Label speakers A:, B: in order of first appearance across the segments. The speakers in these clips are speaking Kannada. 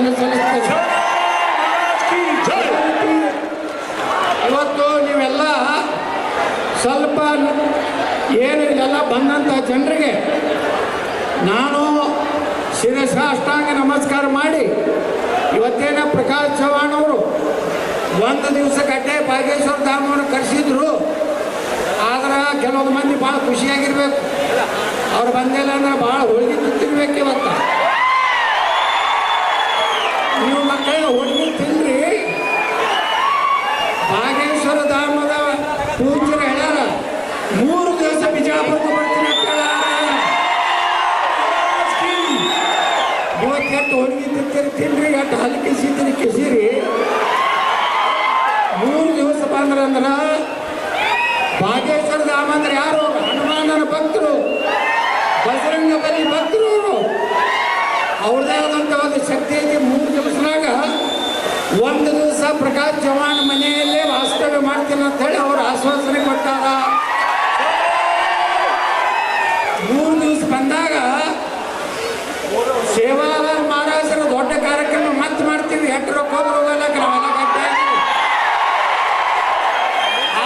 A: ವಂದನೆಗಳನ್ನು ಸಲ್ಲಿಸ್ತೇವೆ ಇವತ್ತು ನೀವೆಲ್ಲ ಸ್ವಲ್ಪ ಏನು ಇದೆಲ್ಲ ಬಂದಂಥ ಜನರಿಗೆ ನಾನು ಶಿರಸಾಷ್ಟಾಂಗ ನಮಸ್ಕಾರ ಮಾಡಿ ಇವತ್ತೇನ ಪ್ರಕಾಶ್ ಚವ್ಹಾಣ್ ಅವರು ಒಂದು ದಿವಸ ಗಡ್ಡೆ ಭಾಗೇಶ್ವರ ಧಾಮವನ್ನು ಕರೆಸಿದ್ರು. ಆದ್ರೆ ಕೆಲವೊಂದು ಮಂದಿ ಭಾಳ ಖುಷಿಯಾಗಿರ್ಬೇಕು. ಅವ್ರು ಬಂದಿಲ್ಲ ಅಂದ್ರೆ ಭಾಳ ಹೋಳಿಗೆ ತಿಂತಿರ್ಬೇಕು ಇವತ್ತು. ಭಾಗೇಶ್ವರ ಧಾಮದ ಪೂಜ್ಯರು ಹೇಳ್ಯಾರ, ಮೂರು ದಿವಸ ಬಿಜಾಪುರಕ್ಕೆ ಬರ್ತೀನಿ. ಇವತ್ತು ಹೋಳಿಗೆ ತಿಂತೀರಿ, ತಿನ್ರಿ, ಎಷ್ಟು ಹಲ್ಲು ಕಿಸಿತೀರಿ ಕಿಸಿರಿ. ಮೂರು ದಿವಸ ಬಂದ್ರಂದ್ರ ಭಾಗೇಶ್ವರ ಧಾಮ ಅಂದ್ರೆ ಯಾರು? ಹನುಮಾನನ ಭಕ್ತರು. ಬಜರಂಗ ಬಲಿ ಭಕ್ತರು ಅವರು. ಅವ್ರದೇ ಆದಂಥ ಒಂದು ಶಕ್ತಿ ಐತಿ ಮೂರು ದಿವಸನಾಗ. ಒಂದು ದಿವಸ ಪ್ರಕಾಶ್ ಚವ್ಹಾಣ್ ಮನೆಯಲ್ಲೇ ವಾಸ್ತವ್ಯ ಮಾಡ್ತೀನಿ ಅಂತ ಹೇಳಿ ಅವರು ಆಶ್ವಾಸನೆ ಕೊಟ್ಟಾರ. ಮೂರು ದಿವಸ ಬಂದಾಗ ಸೇವಾಲಾಲ್ ಮಹಾರಾಜರ ದೊಡ್ಡ ಕಾರ್ಯಕ್ರಮ ಮತ್ತೆ ಮಾಡ್ತೀವಿ. ಎಂಟು ರೊಕ್ಕ ಹೋಗಲ್ಲ ಕಟ್ಟೆ.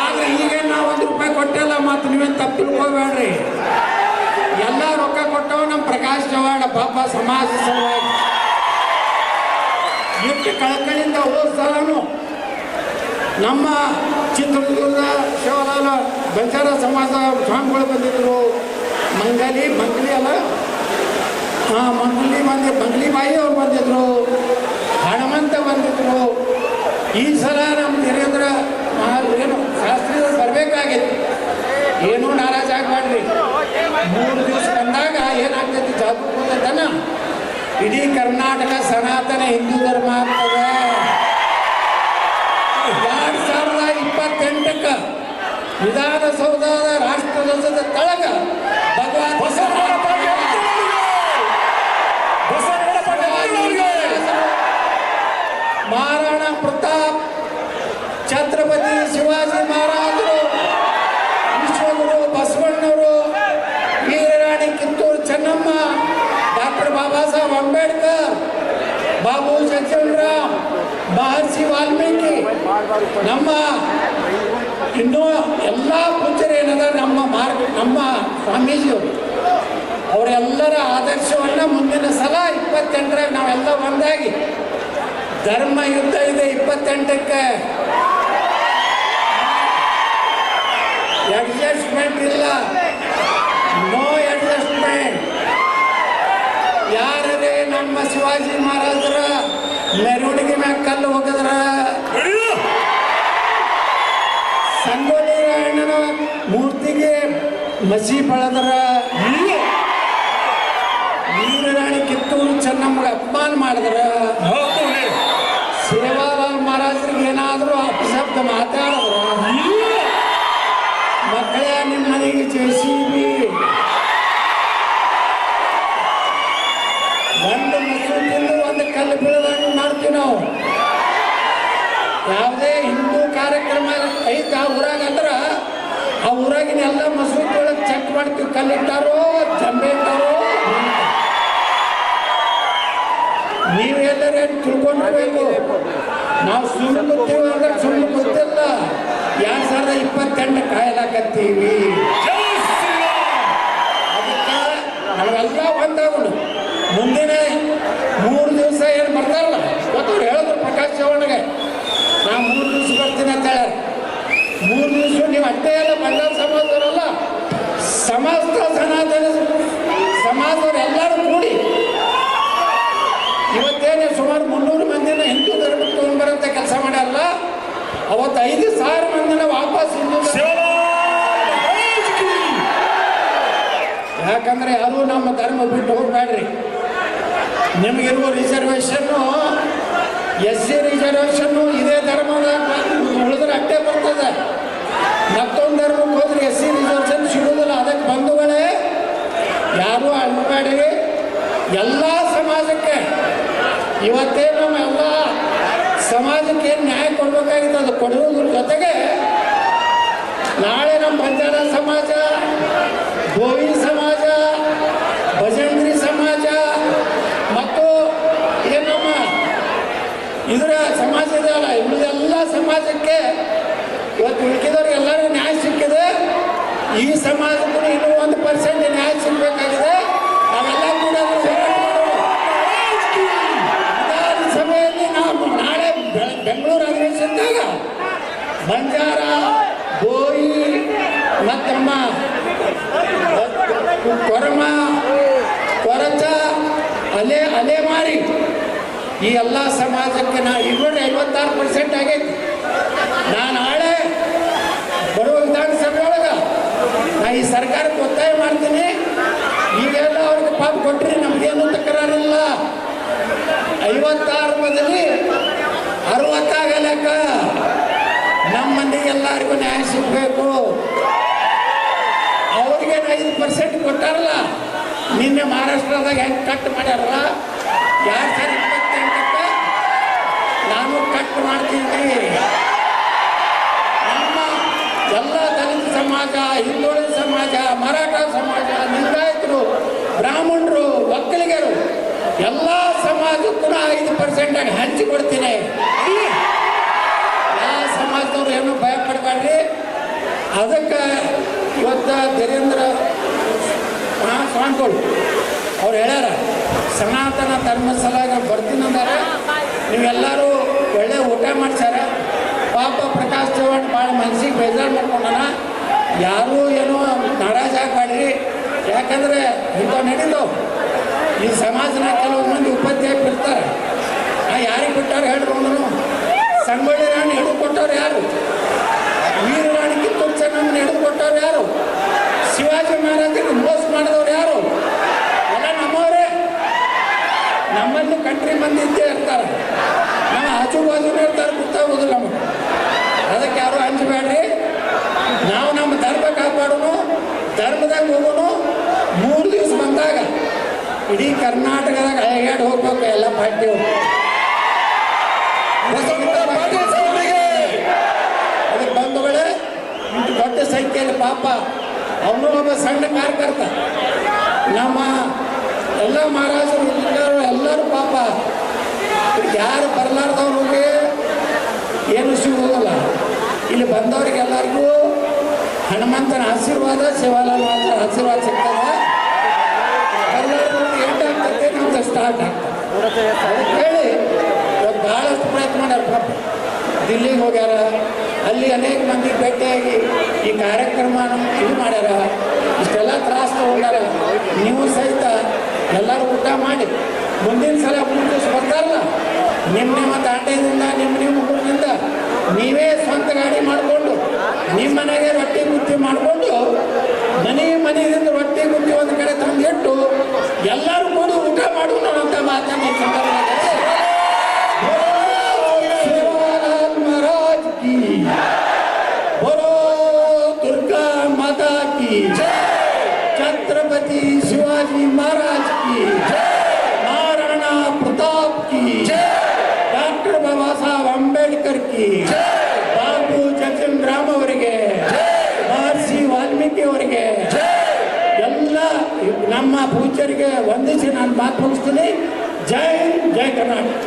A: ಆದ್ರೆ ಈಗ ನಾವು ಒಂದು ರೂಪಾಯಿ ಕೊಟ್ಟಿಲ್ಲ ಮತ್ತು ನೀವೇನು ತಪ್ಪು ತಿಳ್ಕೊಬೇಡ್ರಿ. ಎಲ್ಲ ರೊಕ್ಕ ಕೊಟ್ಟವ ನಮ್ಮ ಪ್ರಕಾಶ್ ಚವಾಣ ಪಾಪ ಸಮಾಜ ಎಷ್ಟು ಕಳಕಳಿಯಿಂದ ಹೋದ ಸಲನು ನಮ್ಮ ಚಿತ್ರದುರ್ಗದ ಶಿವಲಾಲ ಬಂಜಾರ ಸಮಾಜ ಸ್ವಾಮಿಗಳು ಬಂದಿದ್ರು. ಮಂಗಲಿ ಮಂಗಲಿ ಅಲ್ಲ? ಹಾಂ ಮಂಗಲಿ ಬಂದಿ ಮಂಗಲಿ ಬಾಯಿ ಅವ್ರು ಬಂದಿದ್ರು. ಹಣಮಂತ ಬಂದಿದ್ರು. ಈ ಸಲ ನಮ್ಮ ಧೀರೇಂದ್ರ ಏನು ಶಾಸ್ತ್ರಿಗಳು ಬರಬೇಕಾಗಿತ್ತು. ಏನೂ ನಾರಾಜ್ ಆಗಬಾರ್ದು ಮೂರು ದಿವಸ ಬಂದಾಗ ಏನಾಗ್ತೈತಿ ಜಾಗೃತನ ಇಡೀ ಕರ್ನಾಟಕ ಸನಾತನ ಹಿಂದೂ ಧರ್ಮ ಆಗ್ತದೆ. ಎರಡ್ ಸಾವಿರದ ಇಪ್ಪತ್ತೆಂಟಕ್ಕ ವಿಧಾನಸೌಧದ ರಾಷ್ಟ್ರಧ್ವಜದ ತಳಗ ಭಗವಾನ್ ಮಹಾರಾಣಾ ಪ್ರತಾಪ್ ಛತ್ರಪತಿ ಶಿವಾಜಿ ಮಹಾರಾಜರು ವಿಶ್ವಗುರು ಬಸವಣ್ಣವರು ವೀರರಾಣಿ ಕಿತ್ತೂರು ಚೆನ್ನಮ್ಮ ಡಾಕ್ಟರ್ ಬಾಬಾ ಸಾಹೇಬ್ ಅಂಬೇಡ್ಕರ್ ಬಾಬು ಜಗಜೀವನರಾಮ್ ಮಹರ್ಷಿ ವಾಲ್ಮೀಕಿ ನಮ್ಮ ಇನ್ನೂ ಎಲ್ಲ ಪೂಜರು ಏನದ ನಮ್ಮ ಮಾರ್ಗ, ನಮ್ಮ ಸ್ವಾಮೀಜಿಯವರು. ಅವರೆಲ್ಲರ ಆದರ್ಶವನ್ನು ಮುಂದಿನ ಸಲ ಇಪ್ಪತ್ತೆಂಟರಾಗ ನಾವೆಲ್ಲ ಒಂದಾಗಿ. ಧರ್ಮ ಯುದ್ಧ ಇದೆ ಇಪ್ಪತ್ತೆಂಟಕ್ಕೆ. ಅಡ್ಜಸ್ಟ್ಮೆಂಟ್ ಇಲ್ಲ. ನೋ ಅಡ್ಜಸ್ಟ್ಮೆಂಟ್ ಯಾರೇ ನಮ್ಮ ಶಿವಾಜಿ ಮಹಾರಾಜರ ಮೆರವಣಿಗೆ ಮ್ಯಾಗ ಕಲ್ಲು ಹೋಗದ್ರ
B: ಹಿಡಿದು.
A: ಸಂಗೊಳ್ಳಿ ರಾಯಣ್ಣನ ಮೂರ್ತಿಗೆ ಮಸಿ ಬಳದ್ರ. ವೀರರಾಣಿ ಕಿತ್ತೂರು ಚೆನ್ನಮ್ಮಗೆ ಅಪಮಾನ ಮಾಡಿದ್ರ. ಸೇವಾಲಾಲ್ ಮಹಾರಾಜರಿಗೆ ಏನಾದರೂ ಅಪಶಬ್ದ ಮಾತಾಡಿದ್ರ. ಮಕ್ಕಳೇ ನಿಮ್ಮ ಮನೆಗೆ ಜೆಸಿಬಿ ಒಂದು ಮಸೂತಿಂದ ಒಂದು ಕಲ್ಲು ಮಾಡ್ತೀವಿ ನಾವು ಯಾವುದೇ ಹಿಂದೂ ಕಾರ್ಯಕ್ರಮ ಐತೆ ಆ ಊರಾಗ ಅಂದ್ರೆ, ಆ ಊರಾಗಿನ ಎಲ್ಲ ಮಸೂತಿ ಒಳಗೆ ಚೆಕ್ ಮಾಡ್ತೀವಿ, ಕಲ್ಲಿಟ್ಟಾರೋ ಜಂಬೆ ಇಟ್ಟಾರೋ ನೀವೆಲ್ಲರೂ ತಿಳ್ಕೊಂಡಿರ್ಬೇಕು? ನಾವು ಸುಳ್ಳು ಅಂದ್ರೆ ಸುಳ್ಳು ಗೊತ್ತಿಲ್ಲ ಎರಡ್ ಸಾವಿರದ ಇಪ್ಪತ್ತೆಂಟು ಕಾಯಲಾಕತ್ತೀವಿ. ಅದಕ್ಕೆ ನಾವೆಲ್ಲ ಒಂದಾಗೋಣ. ಮುಂದಿನ ಮೂರು ದಿವಸ ಏನು ಬರ್ತಾರಲ್ಲ? ಇವತ್ತು ಹೇಳಿದ್ರು ಪ್ರಕಾಶ್ ಚವ್ಹಾಣ್ಗೆ ನಾ ಮೂರು ದಿವಸ ಬರ್ತೀನಿ ಅಂತ ಹೇಳ ಮೂರು ದಿವಸ ನೀವು ಅಷ್ಟೇ ಎಲ್ಲ ಬಂಗಾರ ಸಮಾಜದವರಲ್ಲ ಸಮಸ್ತ ಸನಾತನ ಸಮಾಜದವ್ರು ಎಲ್ಲರೂ ಕೂಡಿ. ಇವತ್ತೇನೆ ಸುಮಾರು ಮುನ್ನೂರು ಮಂದಿನ ಹಿಂದೂ ಧರ್ಮಕ್ಕೆ ತೊಗೊಂಡ್ಬರಂತ ಕೆಲಸ ಮಾಡಲ್ಲ ಅವತ್ತು ಐದು ಸಾವಿರ ಮಂದಿನ ವಾಪಸ್ ಹಿಂದೂ. ಯಾಕಂದ್ರೆ ಯಾರು ನಮ್ಮ ಧರ್ಮ ಬಿಟ್ಟು ಹೋಗ್ಬೇಡ್ರಿ. ನಿಮಗಿರುವ ರಿಸರ್ವೇಷನ್ನು ಎಸ್ ಸಿ ರಿಸರ್ವೇಷನ್ನು ಇದೇ ಧರ್ಮದ ಉಳಿದ್ರೆ ಅಟ್ಟೆ ಬರ್ತದೆ. ಮತ್ತೊಂದು ಧರ್ಮಕ್ಕೆ ಹೋದ್ರೆ ಎಸ್ ಸಿ ರಿಸರ್ವೇಷನ್ ಸಿಗೋದಿಲ್ಲ. ಅದಕ್ಕೆ ಬಂಧುಗಳೇ, ಯಾರು ಅನ್ಬೇಡ್ರಿ ಎಲ್ಲ ಸಮಾಜಕ್ಕೆ ಇವತ್ತೇ ನಮ್ಮ ಎಲ್ಲ ಸಮಾಜಕ್ಕೆ ನ್ಯಾಯ ಕೊಡಬೇಕಾಗಿತ್ತು ಅದು ಕೊಡುವುದ್ರ ಜೊತೆಗೆ ನಾಳೆ ನಮ್ಮ ಬಂಜಾರ ಸಮಾಜ ಗೋವಿ ಸಮಾಜ ಭಜಂತ್ರಿ ಸಮಾಜ ಮತ್ತು ಏನು ನಮ್ಮ ಇದರ ಇದೆಯಲ್ಲ ಉಳಿದೆಲ್ಲ ಸಮಾಜಕ್ಕೆ ಇವತ್ತು ಉಳ್ಕಿದವ್ರಿಗೆ ಎಲ್ಲರೂ ನ್ಯಾಯ ಸಿಕ್ಕಿದೆ ಈ ಸಮಾಜಕ್ಕೂ ಇನ್ನೂ ಒಂದು ಪರ್ಸೆಂಟ್ ನ್ಯಾಯ ಸಿಗಬೇಕಾಗಿದೆ ನಾವೆಲ್ಲ ಕೂಡ. ವಿಧಾನಸಭೆಯಲ್ಲಿ ನಾವು ನಾಳೆ ಬೆಂಗಳೂರು ಅಧಿವೇಶನದಾಗ ಬಂಜಾರ, ಗೋರಿ, ಮತ್ತಮ್ಮ, ಕೊರಮ, ಕೊರಚ, ಅಲೆ ಅಲೆ ಮಾರಿ ಈ ಎಲ್ಲ ಸಮಾಜಕ್ಕೆ ನಾ ಇನ್ನೂರ ಐವತ್ತಾರು ಪರ್ಸೆಂಟ್ ಆಗೈತಿ. ನಾನು ನಾಳೆ ಬರುವ ವಿಧಾನಸಭೆ ಒಳಗೆ. ನಾ ಈ ಸರ್ಕಾರಕ್ಕೆ ಒತ್ತಾಯ ಮಾಡ್ತೀನಿ. ಈಗೆಲ್ಲ ಅವ್ರಿಗೆ ಪಾಪ ಕೊಟ್ಟರೆ ನಮಗೇನು ತಕರಾರಿಲ್ಲ ಐವತ್ತಾರು ಬದಲಿ ಅರವತ್ತಾಗಲಕ್ಕ ನಮ್ಮ ಮಂದಿಗೆ ಎಲ್ಲರಿಗೂ ನ್ಯಾಯ ಸಿಗಬೇಕು. ಅವ್ರಿಗೆ ಐದು ಪರ್ಸೆಂಟ್ ಕೊಟ್ಟಾರಲ್ಲ, ನಿನ್ನೆ ಮಹಾರಾಷ್ಟ್ರದಾಗ ಹೆಂಗೆ ಕಟ್ ಮಾಡ್ಯಾರಲ್ಲ, ಯಾರು ಮಾಡ್ತೀನಿ ನಮ್ಮ ಎಲ್ಲ ದಲಿತ ಸಮಾಜ ಹಿಂದುಳಿದ ಸಮಾಜ ಮರಾಠ ಸಮಾಜ ಲಿಂಗಾಯತರು ಬ್ರಾಹ್ಮಣರು ಒಕ್ಕಲಿಗರು ಎಲ್ಲ ಸಮಾಜಕ್ಕೂ ಐದು ಪರ್ಸೆಂಟ್ ಆಗಿ ಹಂಚಿ ಕೊಡ್ತೀನಿ. ಯಾವ ಸಮಾಜದವ್ರು ಏನು ಭಯ ಪಡಬೇಡ್ರಿ. ಅದಕ್ಕೆ ಇವತ್ತ ಧೀರೇಂದ್ರ ಸ್ವಾಮಿಗಳು ಅವ್ರು ಹೇಳ್ಯಾರ ಸನಾತನ ಧರ್ಮ ಸಲಾಗ ಬರ್ತೀನಂದಾರ. ನೀವೆಲ್ಲರೂ ಒಳ್ಳೆ ಊಟ ಮಾಡ್ಸ್ಯಾರ ಪಾಪ ಪ್ರಕಾಶ್ ಚವ್ಹಾಣ್ ಭಾಳ ಮನ್ಸಿಗೆ ಬೇಜಾರು ಮಾಡ್ಕೊಂಡಾನ ಯಾರೂ ಏನೋ ನಾರಾಜ್ ಆಗಬೇಡ್ರಿ ಯಾಕಂದ್ರೆ ಇಂಥವು ನಡೀತಾವ ಈ ಸಮಾಜನ ಕೆಲವು ಮಂದಿ ಉಪಾಧ್ಯಾಯ ಬಿಡ್ತಾರೆ ಆ ಯಾರಿಗೆ ಬಿಟ್ಟಾರ ಹೇಳ್ರಿ ಅವನು ಸಂಗೊಳ್ಳಿ ರಾಣಿ ಹಿಡಿದು ಕೊಟ್ಟವ್ರು ಯಾರು ವೀರರಾಣಿ ಕಿತ್ತೂರು ಚೆನ್ನಮ್ಮನ ಹಿಡಿದು ಕೊಟ್ಟವ್ರು ಯಾರು ಶಿವಾಜಿ ಮಹಾರಾಜರಿಗೆ ಮೋಸ ಮಾಡಿದವ್ರು ಯಾರು ಎಲ್ಲ ನಮ್ಮವರೇ ನಮ್ಮಲ್ಲಿ ಕಂಟ್ರಿ ಮಂದಿ ಇದ್ದೇ ಇರ್ತಾರೆ ನಮ್ಮ ಆಜು ಬಾಜುನೇ ಇರ್ತಾರೆ ಗೊತ್ತಾಗೋದಿಲ್ಲ ನಮಗೆ ಅದಕ್ಕೆ ಯಾರು ಹಂಚಬೇಡ್ರಿ ನಾವು ನಮ್ಮ ಧರ್ಮ ಕಾಪಾಡೋನು ಧರ್ಮದಾಗ ಹೋಗೋನು ಮೂರು ದಿವಸ ಬಂದಾಗ ಇಡೀ ಕರ್ನಾಟಕದಾಗ ಹೇಗಾಡ್ ಹೋಗ್ಬೇಕು ಎಲ್ಲ ಪಾರ್ಟಿ ಅದಕ್ಕೆ ಇಂಟು ದೊಡ್ಡ ಸಂಖ್ಯೆಯಲ್ಲಿ ಪಾಪ ಅವನು ಒಬ್ಬ ಸಣ್ಣ ಕಾರ್ಯಕರ್ತ. ನಮ್ಮ ಎಲ್ಲ ಮಹಾರಾಜರು ಎಲ್ಲರೂ ಪಾಪ. ಯಾರು ಬರಲಾರ್ದವ್ರಿಗೆ ಏನು ಸಿಗೋದಲ್ಲ ಇಲ್ಲಿ ಬಂದವ್ರಿಗೆಲ್ಲರಿಗೂ ಹನುಮಂತನ ಆಶೀರ್ವಾದ ಶಿವಾಲಾಲ್ ಆಶೀರ್ವಾದ ಸಿಗ್ತದೆ ಬರ್ಲಾರ್ದವ್ರಿಗೆ ಎಂಟು ಆಗ್ತದೆ ನಮ್ದು ಸ್ಟಾರ್ಟ್ ಆಗ್ತದೆ ಹೇಳಿ ಇವತ್ತು ಭಾಳಷ್ಟು ಪ್ರಯತ್ನ ಮಾಡ್ಯಾರ ಪಾಪ. ದಿಲ್ಲಿಗೆ ಹೋಗ್ಯಾರ. ಅಲ್ಲಿ ಅನೇಕ ಮಂದಿ ಭೇಟಿಯಾಗಿ ಈ ಕಾರ್ಯಕ್ರಮ ಇದು ಮಾಡ್ಯಾರ. ಇಷ್ಟೆಲ್ಲ ತ್ರಾಸ ತಗೊಂಡಾರ ನೀವು ಸಹಿತ ಎಲ್ಲರೂ ಊಟ ಮಾಡಿ ಮುಂದಿನ ಸಲ ಮೂರು ದಿವಸ ಬರ್ತಾರಲ್ಲ ನಿಮ್ಮ ನಿಮ್ಮ ತಾಂಡೆಯಿಂದ ನಿಮ್ಮ ನಿಮ್ಮ ಊರಿನಿಂದ ನೀವೇ ಸ್ವಂತ ಗಾಡಿ ಮಾಡಿಕೊಂಡು ನಿಮ್ಮ ಮನೆಗೆ ರೊಟ್ಟಿ ಬುತ್ತಿ ಮಾಡಿಕೊಂಡು ಮನೆ ಮನೆಯಿಂದ ರೊಟ್ಟಿ ಬುತ್ತಿ ಒಂದು ಕಡೆ ತಂದಿಟ್ಟು ಎಲ್ಲರೂ ಕೂಡಿ ಊಟ ಮಾಡೋಣ ಅಂತ ಮಾತನ್ನು ಮಹಾರಾಜ್ ಕಿ ಬರೋ ದುರ್ಗಾ ಮಾತಾ ಕಿ ಛತ್ರಪತಿ ಶಿವಾಜಿ ಮಹಾರಾಜ್ ಕಿ ಮಹಾರಾಣಾ ಪ್ರತಾಪ್ ಕಿ ಡಾಕ್ಟರ್ ಬಾಬಾ ಸಾಹೇಬ್ ಅಂಬೇಡ್ಕರ್ ಕಿ ನಮ್ಮ ಪೂಜ್ಯರಿಗೆ ವಂದಿಸಿ ನಾನು ಮಾತು ಮುಗಿಸ್ತೀನಿ. ಜೈ ಜೈ ಕರ್ನಾಟಕ.